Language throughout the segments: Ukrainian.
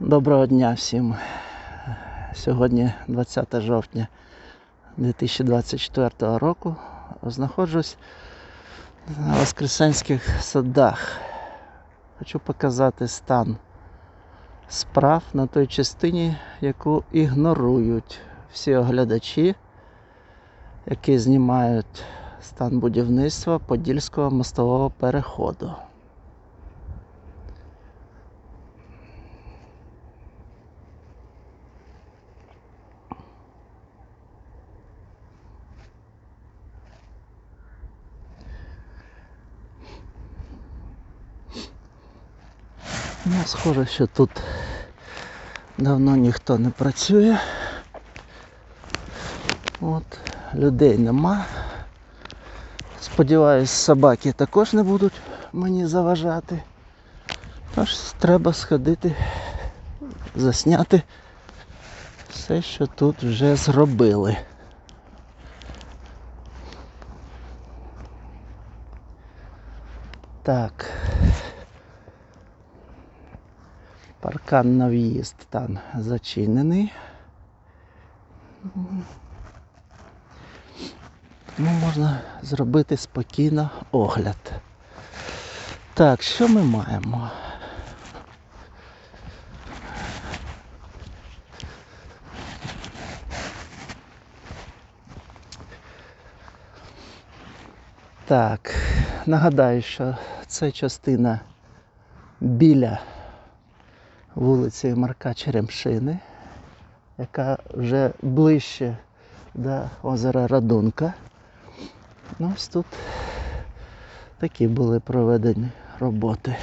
Доброго дня всім. Сьогодні 20 жовтня 2024 року. Знаходжусь на Воскресенських садах. Хочу показати стан справ на той частині, яку ігнорують всі оглядачі, які знімають стан будівництва Подільського мостового переходу. Схоже, що тут давно ніхто не працює. От, людей нема. Сподіваюсь, собаки також не будуть мені заважати. Тож треба сходити, засняти все, що тут вже зробили. Так. Паркан на в'їзд там зачинений. Тому можна зробити спокійно огляд. Так, що ми маємо? Так, нагадаю, що це частина біля вулиці Марка Черемшини, яка вже ближче до озера Радунка. Ну, ось тут такі були проведені роботи.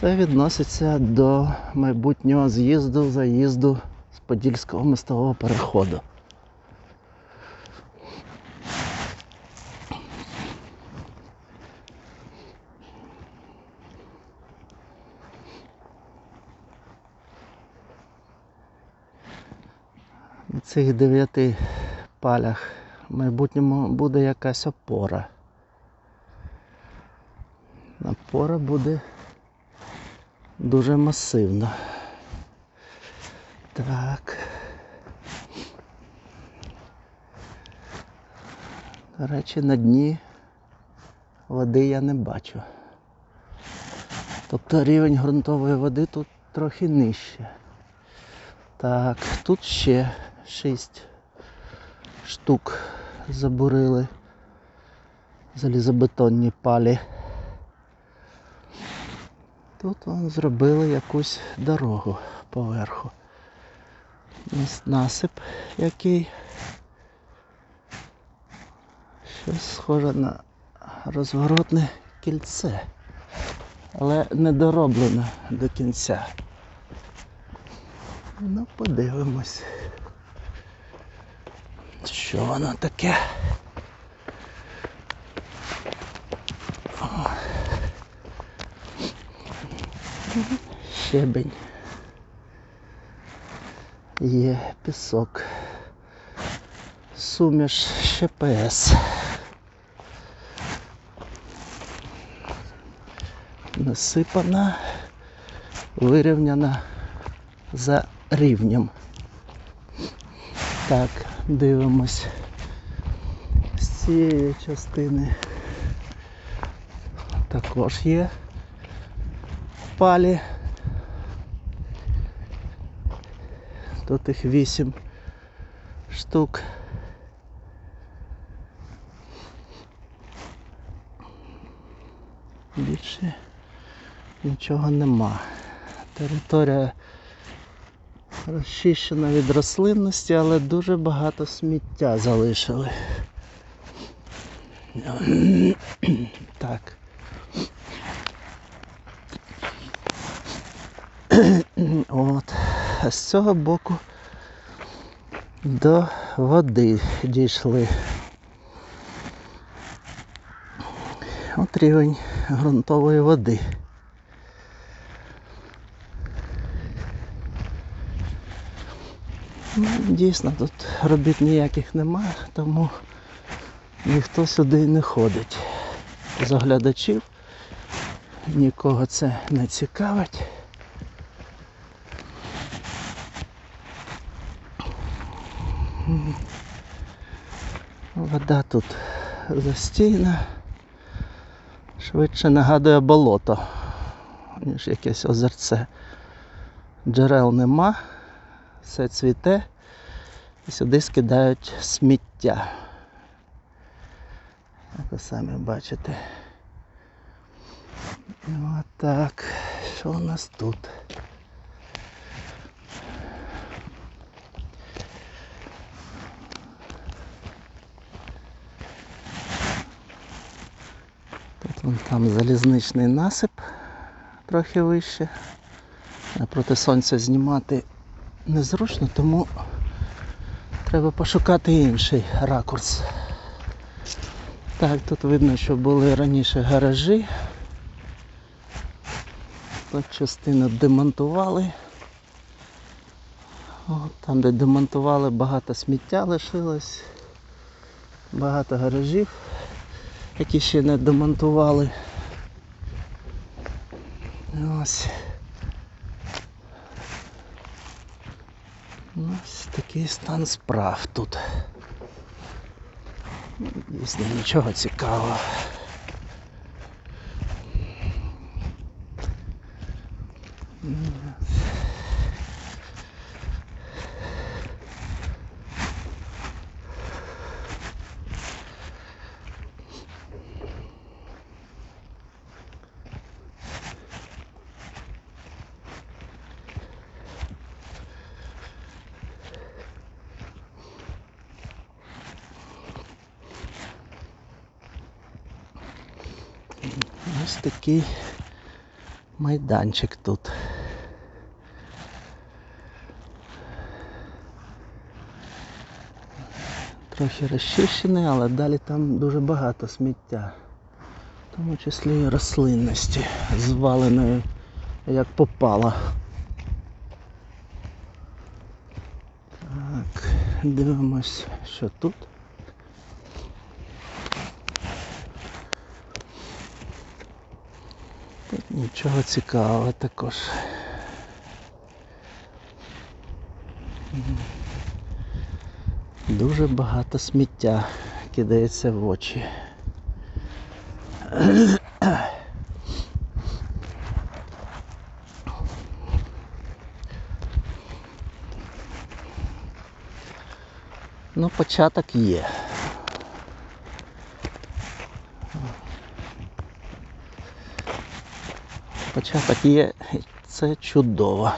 Це відноситься до майбутнього з'їзду, заїзду з Подільського мостового переходу. Цих дев'яти палях в майбутньому буде якась опора. Опора буде дуже масивна. Так. До речі, на дні води я не бачу. Тобто рівень ґрунтової води тут трохи нижче. Так, тут ще 6 штук забурили. Залізобетонні палі. Тут вон зробили якусь дорогу поверху. Насип який. Щось схоже на розворотне кільце, але не дороблено до кінця. Ну, подивимось. Що воно таке? Щебень. Є пісок. Суміш ЩПС. Насипана, вирівняна за рівнем. Так, дивимось з цієї частини також є палі. Тут їх вісім штук. Більше нічого нема. Територія розчищена від рослинності, але дуже багато сміття залишили. Так. От. А з цього боку до води дійшли. От рівень ґрунтової води. Ну, дійсно, тут робіт ніяких немає, тому ніхто сюди не ходить з оглядачів. нікого це не цікавить. Вода тут застійна. Швидше нагадує болото, ніж якесь озерце. Джерел нема, все цвіте і сюди скидають сміття. Як ви самі бачите. Ну, що у нас тут? Тут вон там залізничний насип трохи вище. Проти сонця знімати незручно, тому треба пошукати інший ракурс. Так, тут видно, що були раніше гаражі. Тут частину демонтували. О, там, де демонтували, багато сміття лишилось. Багато гаражів, які ще не демонтували. Ось. Ось такий стан справ тут. Дійсно нічого цікавого. Ось такий майданчик тут. Трохи розчищений, але далі там дуже багато сміття. В тому числі і рослинності, зваленої як попало. Так, дивимось, що тут. Нічого цікавого також. Дуже багато сміття кидається в очі. Ну, початок є. Початок є, і це чудово.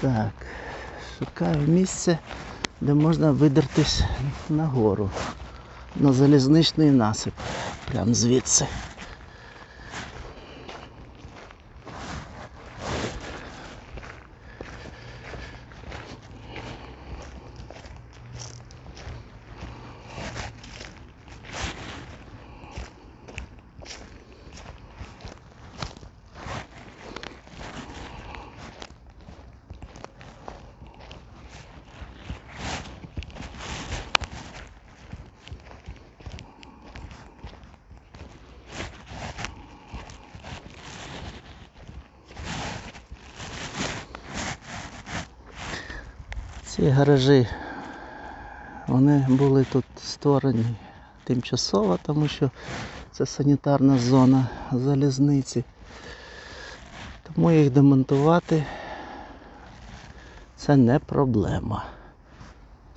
Так, шукаю місце, де можна видертись нагору. На залізничний насип. Прям звідси. Ці гаражі, вони були тут створені тимчасово, тому що це санітарна зона залізниці. Тому їх демонтувати це не проблема.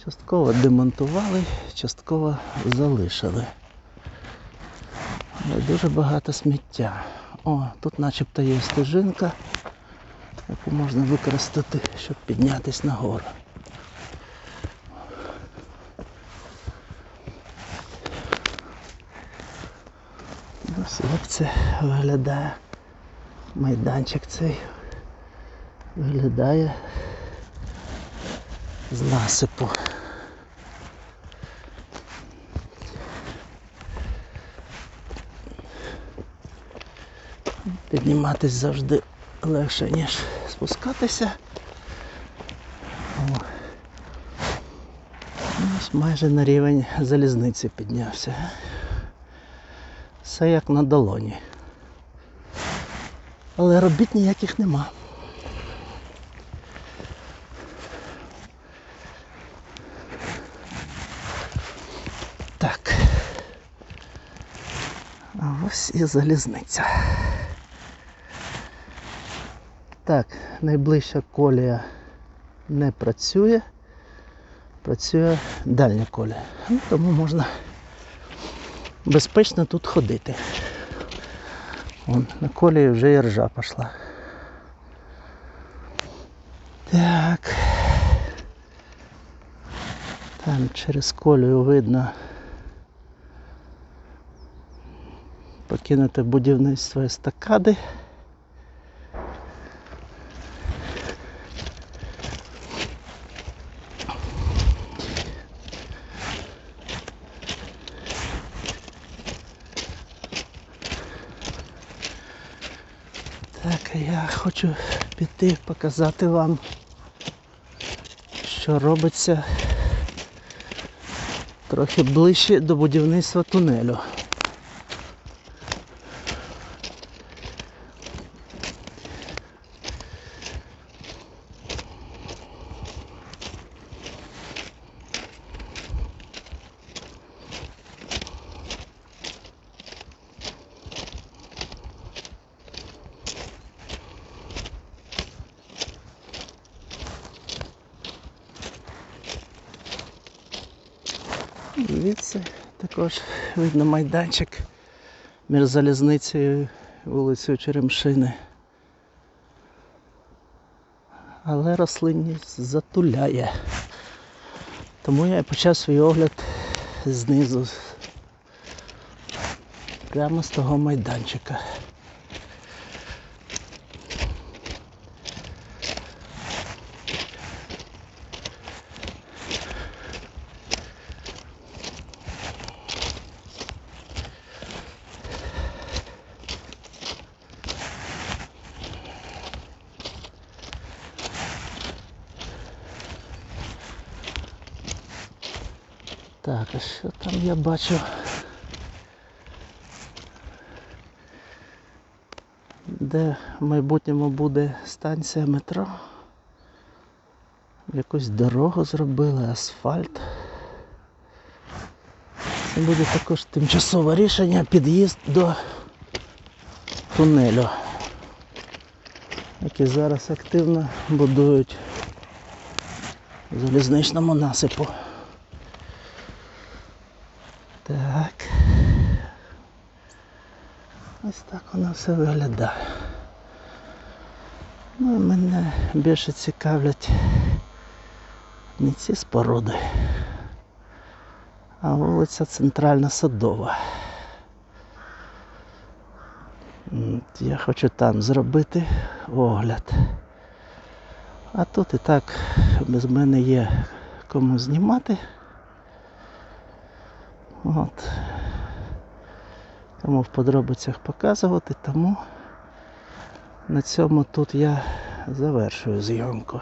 Частково демонтували, частково залишили. Але дуже багато сміття. О, тут начебто є стежинка, яку можна використати, щоб піднятися нагору. Ось як це виглядає. Майданчик цей виглядає з насипу. Підніматись завжди легше, ніж спускатися. Ось майже на рівень залізниці піднявся. Все як на долоні. Але робіт ніяких нема. Так. А ось і залізниця. Так, найближча колія не працює. Працює дальня колія. Ну, тому можна безпечно тут ходити. Вон, на колії вже і ржа пішла. Так. Там через колію видно покинуте будівництво естакади. Так, я хочу піти показати вам, що робиться трохи ближче до будівництва тунелю. Звідси також видно майданчик між залізницею вулицею Черемшини. Але рослинність затуляє. Тому я почав свій огляд знизу. Прямо з того майданчика. Так, а що там я бачу? Де в майбутньому буде станція метро? Якусь дорогу зробили, асфальт. Це буде також тимчасове рішення, під'їзд до тунелю, який зараз активно будують в залізничному насипу. Так. Ось так воно все виглядає. Ну мене більше цікавлять не ці споруди, а вулиця Центральна Садова. Я хочу там зробити огляд. А тут і так без мене є кому знімати. От. Тому в подробицях показувати, тому на цьому тут я завершую зйомку.